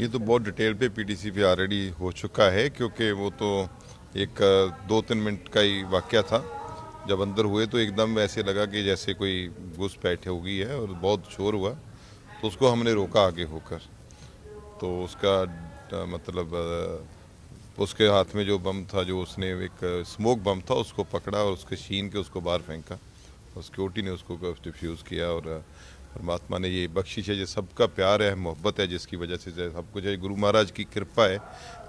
ये तो बहुत डिटेल पे पीटीसी पे ऑलरेडी हो चुका है, क्योंकि वो तो एक, दो तीन मिनट का ही वाक्य था। जब अंदर हुए तो एकदम ऐसे लगा कि जैसे कोई घुस बैठे हो गई है और बहुत शोर हुआ तो उसको हमने रोका आगे होकर। तो उसका मतलब उसके हाथ में जो बम था, जो उसने एक स्मोक बम था, उसको पकड़ा और उसके छीन के उसको बाहर फेंका। और सिक्योरिटी ने उसको डिफ्यूज़ किया और परमात्मा ने ये बख्शिश है ये सबका प्यार है मोहब्बत है जिसकी वजह से जो सब कुछ है गुरु महाराज की कृपा है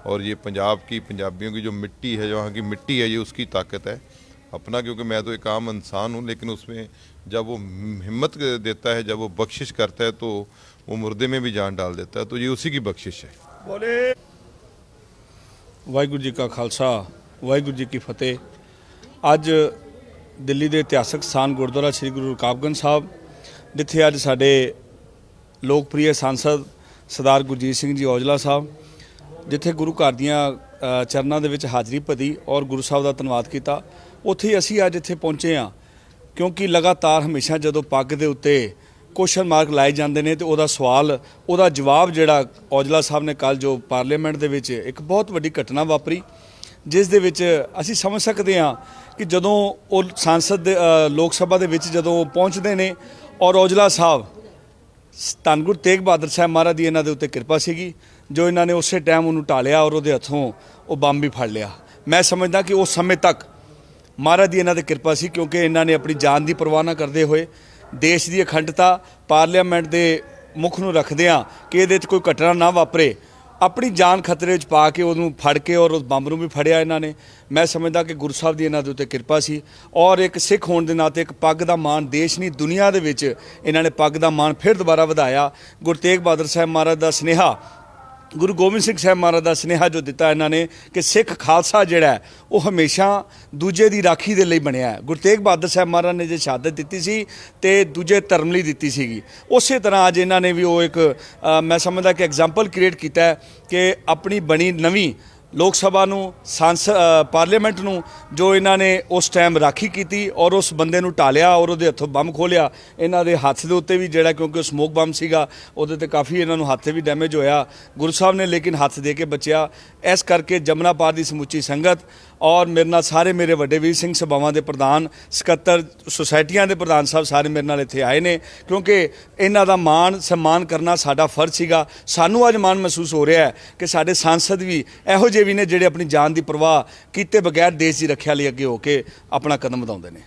और ये पंजाब की पंजाबियों की जो मिट्टी है जो वहाँ की मिट्टी है ये उसकी ताकत है अपना क्योंकि मैं तो एक आम इंसान हूँ लेकिन उसमें जब वो हिम्मत देता है जब वो बख्शिश करता है तो वो मुर्दे में भी जान डाल देता है तो ये उसी की बख्शिश है ਵਾਹਿਗੁਰੂ ਜੀ ਕਾ ਖਾਲਸਾ ਵਾਹਿਗੁਰੂ ਜੀ ਕੀ ਫਤਿਹ ਅੱਜ ਦਿੱਲੀ ਦੇ ਇਤਿਹਾਸਕ ਸਥਾਨ ਗੁਰਦੁਆਰਾ ਸ੍ਰੀ ਗੁਰੂ ਰਕਾਬਗੰਜ ਸਾਹਿਬ ਜਿੱਥੇ ਅੱਜ ਸਾਡੇ ਲੋਕਪ੍ਰਿਯ ਸੰਸਦ ਸਰਦਾਰ ਗੁਰਜੀਤ ਸਿੰਘ ਜੀ ਔਜਲਾ ਸਾਹਿਬ ਜਿੱਥੇ ਗੁਰੂ ਘਰ ਦੀਆਂ ਚਰਨਾਂ ਦੇ ਵਿੱਚ ਹਾਜ਼ਰੀ ਭਰੀ ਔਰ ਗੁਰੂ ਸਾਹਿਬ ਦਾ ਧੰਨਵਾਦ ਕੀਤਾ। ਉੱਥੇ ਹੀ ਅਸੀਂ ਅੱਜ ਇੱਥੇ ਪਹੁੰਚੇ ਹਾਂ ਕਿਉਂਕਿ ਲਗਾਤਾਰ ਹਮੇਸ਼ਾ ਜਦੋਂ ਪੱਗ ਦੇ ਉੱਤੇ ਕੁਐਸਚਨ ਮਾਰਕ ਲਾਏ ਜਾਂਦੇ ਨੇ ਤੇ ਉਹਦਾ ਸਵਾਲ ਉਹਦਾ ਜਵਾਬ ਜਿਹੜਾ ਔਜਲਾ ਸਾਹਿਬ ਨੇ ਕੱਲ ਜੋ ਪਾਰਲੀਮੈਂਟ ਦੇ ਵਿੱਚ ਇੱਕ ਬਹੁਤ ਵੱਡੀ ਘਟਨਾ ਵਾਪਰੀ ਜਿਸ ਦੇ ਵਿੱਚ ਅਸੀਂ ਸਮਝ ਸਕਦੇ ਹਾਂ ਕਿ ਜਦੋਂ ਉਹ ਸੰਸਦ ਦੇ, ਲੋਕ ਸਭਾ ਦੇ ਵਿੱਚ ਜਦੋਂ ਉਹ ਪਹੁੰਚਦੇ ਨੇ ਔਰ ਔਜਲਾ ਸਾਹਿਬ ਧੰਨ ਗੁਰੂ ਤੇਗ ਬਹਾਦਰ ਸਾਹਿਬ ਮਹਾਰਾਜ ਦੀ ਇਹਨਾਂ ਦੇ ਉੱਤੇ ਕਿਰਪਾ ਸੀਗੀ, ਜੋ ਇਹਨਾਂ ਨੇ ਉਸੇ ਟਾਈਮ ਉਹਨੂੰ ਟਾਲਿਆ ਔਰ ਉਹਦੇ ਹੱਥੋਂ ਉਹ ਬੰਬ ਵੀ ਫੜ ਲਿਆ। ਮੈਂ ਸਮਝਦਾ ਕਿ ਉਸ ਸਮੇਂ ਤੱਕ ਮਹਾਰਾਜ ਦੀ ਇਹਨਾਂ ਤੇ ਕਿਰਪਾ ਸੀ ਕਿਉਂਕਿ ਇਹਨਾਂ ਨੇ ਆਪਣੀ ਜਾਨ ਦੀ ਪਰਵਾਹ ਨਾ ਕਰਦੇ ਹੋਏ ਦੇਸ਼ ਦੀ ਅਖੰਡਤਾ ਪਾਰਲੀਮੈਂਟ ਦੇ ਮੁੱਖ ਨੂੰ ਰੱਖਦਿਆਂ ਕਿ ਇਹਦੇ 'ਚ ਕੋਈ ਘਟਨਾ ਨਾ ਵਾਪਰੇ। ਆਪਣੀ ਜਾਨ ਖਤਰੇ 'ਚ ਪਾ ਕੇ ਉਹਨੂੰ ਫੜ ਕੇ ਔਰ ਉਸ ਬੰਬ ਨੂੰ ਵੀ ਫੜਿਆ ਇਹਨਾਂ ਨੇ। ਮੈਂ ਸਮਝਦਾ ਕਿ ਗੁਰੂ ਸਾਹਿਬ ਦੀ ਇਹਨਾਂ ਦੇ ਉੱਤੇ ਕਿਰਪਾ ਸੀ। ਔਰ ਇੱਕ ਸਿੱਖ ਹੋਣ ਦੇ ਨਾਤੇ ਇੱਕ ਪੱਗ ਦਾ ਮਾਣ ਦੇਸ਼ ਨਹੀਂ, ਦੁਨੀਆ ਦੇ ਵਿੱਚ ਇਹਨਾਂ ਨੇ ਪੱਗ ਦਾ ਮਾਣ ਫਿਰ ਦੁਬਾਰਾ ਵਧਾਇਆ। ਗੁਰੂ ਤੇਗ ਬਹਾਦਰ ਸਾਹਿਬ ਮਹਾਰਾਜ ਦਾ ਸਨੇਹਾ ਗੁਰੂ ਗੋਬਿੰਦ ਸਿੰਘ ਸਾਹਿਬ ਮਹਾਰਾਜ ਦਾ ਸਨੇਹਾ ਜੋ ਦਿੱਤਾ ਇਹਨਾਂ ਨੇ ਕਿ ਸਿੱਖ ਖਾਲਸਾ ਜਿਹੜਾ ਉਹ ਹਮੇਸ਼ਾ ਦੂਜੇ ਦੀ ਰਾਖੀ ਦੇ ਲਈ ਬਣਿਆ ਹੈ। ਗੁਰੂ ਤੇਗ ਬਹਾਦਰ ਸਾਹਿਬ ਮਹਾਰਾਜ ਨੇ ਜੇ ਸ਼ਹਾਦਤ ਦਿੱਤੀ ਸੀ ਤੇ ਦੂਜੇ ਧਰਮ ਲਈ ਦਿੱਤੀ ਸੀਗੀ। ਉਸੇ ਤਰ੍ਹਾਂ ਅੱਜ ਇਹਨਾਂ ਨੇ ਵੀ ਉਹ ਇੱਕ ਮੈਂ ਸਮਝਦਾ ਕਿ ਐਗਜ਼ਾਮਪਲ ਕ੍ਰੀਏਟ ਕੀਤਾ ਹੈ ਕਿ ਆਪਣੀ ਬਣੀ ਨਵੀਂ ਲੋਕ ਸਭਾ ਨੂੰ, ਸੰਸ ਪਾਰਲੀਮੈਂਟ ਨੂੰ ਜੋ ਇਹਨਾਂ ਨੇ ਉਸ ਟਾਈਮ ਰਾਖੀ ਕੀਤੀ ਔਰ ਉਸ ਬੰਦੇ ਨੂੰ ਟਾਲਿਆ ਔਰ ਉਹਦੇ ਹੱਥੋਂ ਬੰਬ ਖੋਲਿਆ, ਇਹਨਾਂ ਦੇ ਹੱਥ ਦੇ ਉੱਤੇ ਵੀ ਜਿਹੜਾ ਕਿਉਂਕਿ ਉਹ ਸਮੋਕ ਬੰਬ ਸੀਗਾ, ਉਹਦੇ ਤੇ ਕਾਫੀ ਇਹਨਾਂ ਨੂੰ ਹੱਥ ਵੀ ਡੈਮੇਜ ਹੋਇਆ, ਗੁਰੂ ਸਾਹਿਬ ਨੇ ਲੇਕਿਨ ਹੱਥ ਦੇ ਕੇ ਬਚਿਆ। ਇਸ ਕਰਕੇ ਜਮਨਾ ਪਾਰ ਦੀ ਸਮੁੱਚੀ ਸੰਗਤ ਔਰ ਮੇਰੇ ਨਾਲ ਸਾਰੇ ਮੇਰੇ ਵੱਡੇ ਵੀਰ ਸਿੰਘ ਸਭਾਵਾਂ ਦੇ ਪ੍ਰਧਾਨ, ਸਕੱਤਰ, ਸੁਸਾਇਟੀਆਂ ਦੇ ਪ੍ਰਧਾਨ ਸਾਹਿਬ ਸਾਰੇ ਮੇਰੇ ਨਾਲ ਇੱਥੇ ਆਏ ਨੇ, ਕਿਉਂਕਿ ਇਹਨਾਂ ਦਾ ਮਾਣ, ਸਨਮਾਨ ਕਰਨਾ ਸਾਡਾ ਫਰਜ਼ ਸੀਗਾ। ਸਾਨੂੰ ਅੱਜ ਮਾਣ ਮਹਿਸੂਸ ਹੋ ਰਿਹਾ ਹੈ ਕਿ ਸਾਡੇ ਸੰਸਦ ਵੀ ਇਹੋ ਜਿਹੇ ਵੀ ਨੇ ਜਿਹੜੇ ਆਪਣੀ ਜਾਨ ਦੀ ਪਰਵਾਹ ਕੀਤੇ ਬਗੈਰ ਦੇਸ਼ ਦੀ ਰੱਖਿਆ ਲਈ ਅੱਗੇ ਹੋ ਕੇ ਆਪਣਾ ਕਦਮ ਵਧਾਉਂਦੇ ਨੇ।